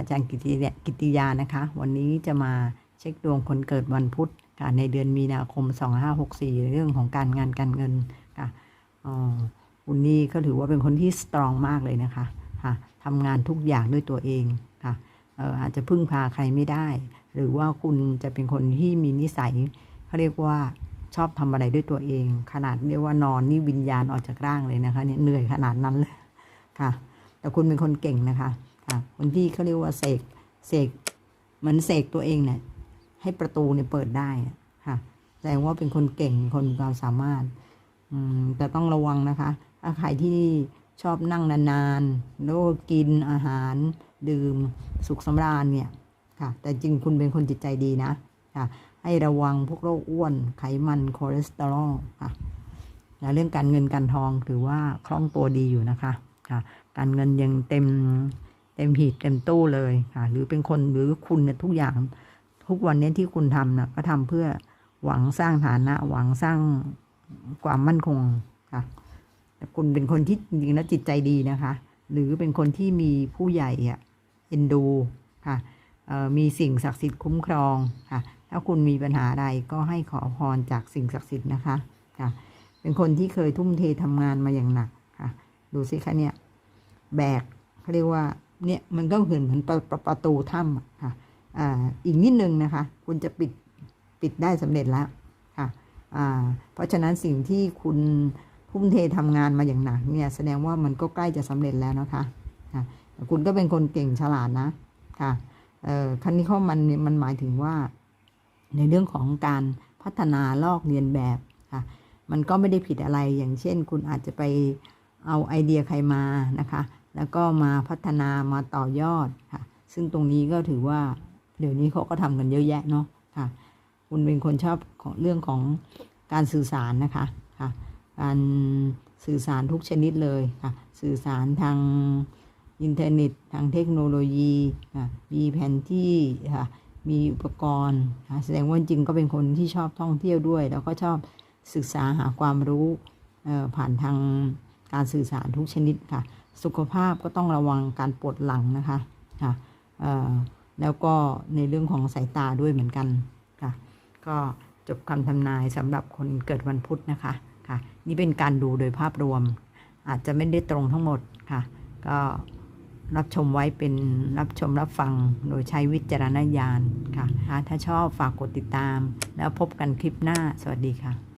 อาจารย์กิติยากิติยานะคะ วันนี้จะมาเช็คดวงคนเกิดวันพุธค่ะในเดือนมีนาคม 2564 เรื่องของการงานการเงินค่ะอ๋อคุณนี่ก็ถือว่าเป็นคนที่สตรองมากเลยนะคะค่ะทำงานทุกอย่างด้วยตัวเองค่ะเอ่ออาจจะพึ่งพาใครไม่ได้ หรือว่าคุณจะเป็นคนที่มีนิสัยเขาเรียกว่าชอบทำอะไรด้วยตัวเอง ขนาดเรียกว่านอนนี่วิญญาณออกจากร่างเลยนะคะเนี่ยเหนื่อยขนาดนั้นเลยค่ะ แต่คุณเป็นคนเก่งนะคะ ค่ะคนที่เขาเรียกว่าเสกเสกเหมือนเสกตัวเองเนี่ยให้ประตูเนี่ยเปิดได้ค่ะแสดงว่าเป็นคนเก่งคนมีความสามารถอืมแต่ต้องระวังนะคะถ้าใครที่ชอบนั่งนานๆแล้วกินอาหาร ดื่มสุขสำราญเนี่ยค่ะ แต่จริงคุณเป็นคนจิตใจดีนะค่ะ ให้ระวังพวกโรคอ้วนไขมันคอเลสเตอรอลค่ะและเรื่องการเงินการทองถือว่าคล่องตัวดีอยู่นะคะค่ะ การเงินยังเต็ม เต็มหีบเต็มตู้เลยค่ะ หรือเป็นคนหรือคุณเนี่ยทุกอย่าง ทุกวันนี้ที่คุณทำนะก็ทำเพื่อหวังสร้างฐานะ หวังสร้างความมั่นคงค่ะแต่คุณเป็นคนที่จริงๆแล้วจิตใจดีนะคะ หรือเป็นคนที่มีผู้ใหญ่อะเอ็นดูค่ะมีสิ่งศักดิ์สิทธิ์คุ้มครองค่ะ ถ้าคุณมีปัญหาอะไรก็ให้ขอพรจากสิ่งศักดิ์สิทธิ์นะคะค่ะเป็นคนที่เคยทุ่มเททำงานมาอย่างหนักค่ะ ดูสิคะเนี่ย แบกเขาเรียกว่า เนี่ยมันก็เหมือนเหมือนประประประตูถ้ำค่ะอ่าอีกนิดนึงนะคะ คุณจะปิดปิดได้สำเร็จแล้วค่ะอ่าเพราะฉะนั้นสิ่งที่คุณทุ่มเททำงานมาอย่างหนักเนี่ยแสดงว่ามันก็ใกล้จะสำเร็จแล้วนะคะค่ะคุณก็เป็นคนเก่งฉลาดนะค่ะเอ่อคันนี้ข้อมันมันหมายถึงว่า ในเรื่องของการพัฒนาลอกเรียนแบบค่ะมันก็ไม่ได้ผิดอะไรอย่างเช่น คุณอาจจะไปเอาไอเดียใครมานะคะ แล้วก็มาพัฒนามาต่อยอดค่ะ ซึ่งตรงนี้ก็ถือว่าเดี๋ยวนี้เขาก็ทำกันเยอะแยะเนาะค่ะ คุณเป็นคนชอบของเรื่องของการสื่อสารนะคะค่ะ การสื่อสารทุกชนิดเลยค่ะ สื่อสารทางอินเทอร์เน็ต ทางเทคโนโลยีค่ะมีแผนที่ค่ะ มีอุปกรณ์ค่ะแสดงว่าจริงก็เป็นคนที่ชอบท่องเที่ยวด้วย แล้วก็ชอบศึกษาหาความรู้ผ่านทางการสื่อสารทุกชนิดค่ะ สุขภาพก็ต้องระวังการปวดหลังนะคะค่ะแล้วก็ในเรื่องของสายตาด้วยเหมือนกันค่ะก็จบคำทำนายสำหรับคนเกิดวันพุธนะคะค่ะนี่เป็นการดูโดยภาพรวม อาจจะไม่ได้ตรงทั้งหมดค่ะก็รับชมไว้เป็นรับชมรับฟังโดยใช้วิจารณญาณค่ะ ถ้าชอบฝากกดติดตาม แล้วพบกันคลิปหน้า สวัสดีค่ะ